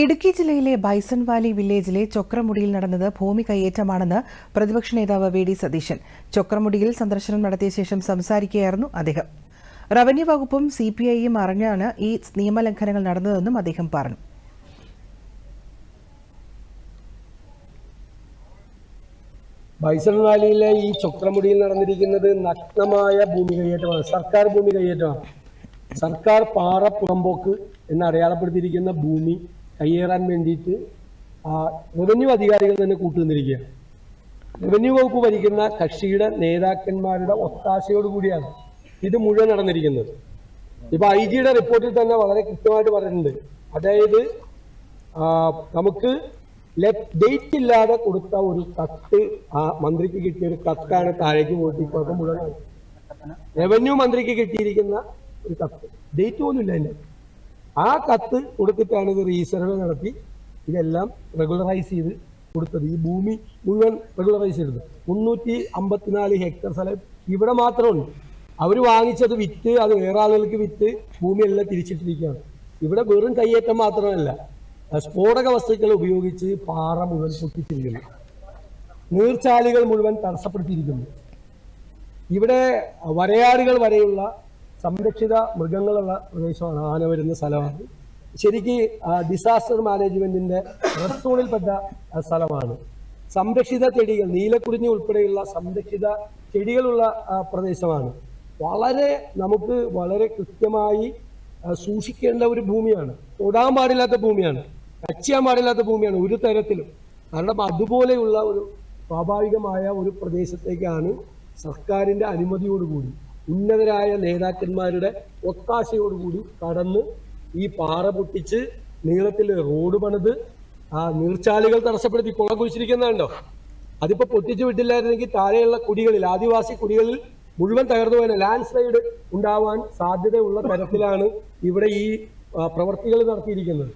ഇടുക്കി ജില്ലയിലെ bison Valley വില്ലേജിലെ ചൊക്രമുടിയിൽ നടന്നത് ഭൂമി കയ്യേറ്റമാണെന്ന് പ്രതിപക്ഷ നേതാവ് വി ഡി സതീശൻ. ചൊക്രമുടിയിൽ സന്ദർശനം നടത്തിയ ശേഷം സംസാരിക്കുകയായിരുന്നു അദ്ദേഹം. റവന്യൂ വകുപ്പും സി പി ഐയും അറിഞ്ഞാണ് ഈ നിയമലംഘനങ്ങൾ നടന്നതെന്നും അദ്ദേഹം പറഞ്ഞു. ബൈസൺ വാലിയിലെ ഈ ചക്രമുടിയിൽ നടന്നിരിക്കുന്നത് നഗ്നമായ ഭൂമി കൈയേറ്റമാണ് സർക്കാർ ഭൂമി കൈയേറ്റമാണ് സർക്കാർ പാറ പുറമ്പോക്ക് എന്ന് അടയാളപ്പെടുത്തിയിരിക്കുന്ന ഭൂമി കയ്യേറാൻ വേണ്ടിയിട്ട് ആ റവന്യൂ അധികാരികൾ തന്നെ കൂട്ടുനിന്നിരിക്കുകയാണ്. റവന്യൂ വകുപ്പ് ഭരിക്കുന്ന കക്ഷിയുടെ നേതാക്കന്മാരുടെ ഒത്താശയോടുകൂടിയാണ് ഇത് മുഴുവൻ നടന്നിരിക്കുന്നത്. ഇപ്പൊ ഐ ജിയുടെ റിപ്പോർട്ടിൽ തന്നെ വളരെ കൃത്യമായിട്ട് പറഞ്ഞിട്ടുണ്ട്. അതായത് നമുക്ക് ഡേറ്റ് ഇല്ലാതെ കൊടുത്ത ഒരു കത്ത് ആ മന്ത്രിക്ക് കിട്ടിയ ഒരു കത്താണ് താഴേക്ക് പോയിട്ട് ഇപ്പോഴത്തെ മുഴുവൻ റവന്യൂ മന്ത്രിക്ക് കിട്ടിയിരിക്കുന്ന ഒരു കത്ത്. ഡേറ്റ് പോലും ഇല്ല അതിന്റെ. ആ കത്ത് കൊടുത്തിട്ടാണ് ഇത് റീസർവേ നടത്തി ഇതെല്ലാം റെഗുലറൈസ് ചെയ്ത് കൊടുത്തത്. ഈ ഭൂമി മുഴുവൻ റെഗുലറൈസ് ചെയ്തത്. മുന്നൂറ്റി അമ്പത്തിനാല് ഹെക്ടർ സ്ഥലം ഇവിടെ മാത്രമുണ്ട്. അവർ വാങ്ങിച്ചത് വിറ്റ് അത് വേറെ ആളുകൾക്ക് വിറ്റ് ഭൂമിയെല്ലാം തിരിച്ചിട്ടിരിക്കുകയാണ്. ഇവിടെ വെറും കയ്യേറ്റം മാത്രമല്ല സ്ഫോടക വസ്തുക്കൾ ഉപയോഗിച്ച് പാറ മുഴുവൻ പൊട്ടിച്ചിരിക്കുന്നു. നീർച്ചാലുകൾ മുഴുവൻ തടസ്സപ്പെടുത്തിയിരിക്കുന്നു. ഇവിടെ വരയാടുകൾ വരെയുള്ള സംരക്ഷിത മൃഗങ്ങളുള്ള പ്രദേശമാണ്. ആന വരുന്ന സ്ഥലമാണ്. ശരിക്ക് ഡിസാസ്റ്റർ മാനേജ്മെന്റിന്റെ റെഡ് സോണിൽപ്പെട്ട സ്ഥലമാണ്. സംരക്ഷിത ചെടികൾ നീലക്കുറിഞ്ഞി ഉൾപ്പെടെയുള്ള സംരക്ഷിത ചെടികളുള്ള പ്രദേശമാണ്. വളരെ നമുക്ക് വളരെ കൃത്യമായി സൂക്ഷിക്കേണ്ട ഒരു ഭൂമിയാണ്. തൊടാൻ പാടില്ലാത്ത ഭൂമിയാണ്. ടച്ച് ചെയ്യാൻ പാടില്ലാത്ത ഭൂമിയാണ് ഒരു തരത്തിലും. കാരണം അതുപോലെയുള്ള ഒരു സ്വാഭാവികമായ ഒരു പ്രദേശത്തേക്കാണ് സർക്കാരിന്റെ അനുമതിയോടുകൂടി. ഉന്നതരായ നേതാക്കന്മാരുടെ ഒത്താശയോടുകൂടി കടന്ന് ഈ പാറ പൊട്ടിച്ച് നീളത്തിൽ റോഡ് പണിത് ആ നീർച്ചാലുകൾ തടസ്സപ്പെടുത്തി കുളം കുഴിച്ചിരിക്കുന്നുണ്ടോ? അതിപ്പോ പൊട്ടിച്ചു വിട്ടില്ലായിരുന്നെങ്കിൽ താഴെയുള്ള കുടികളിൽ ആദിവാസി കുടികളിൽ മുഴുവൻ തകർന്നു പോയ ലാൻഡ് സ്ലൈഡ് ഉണ്ടാവാൻ സാധ്യതയുള്ള തരത്തിലാണ് ഇവിടെ ഈ പ്രവർത്തികൾ നടത്തിയിരിക്കുന്നത്.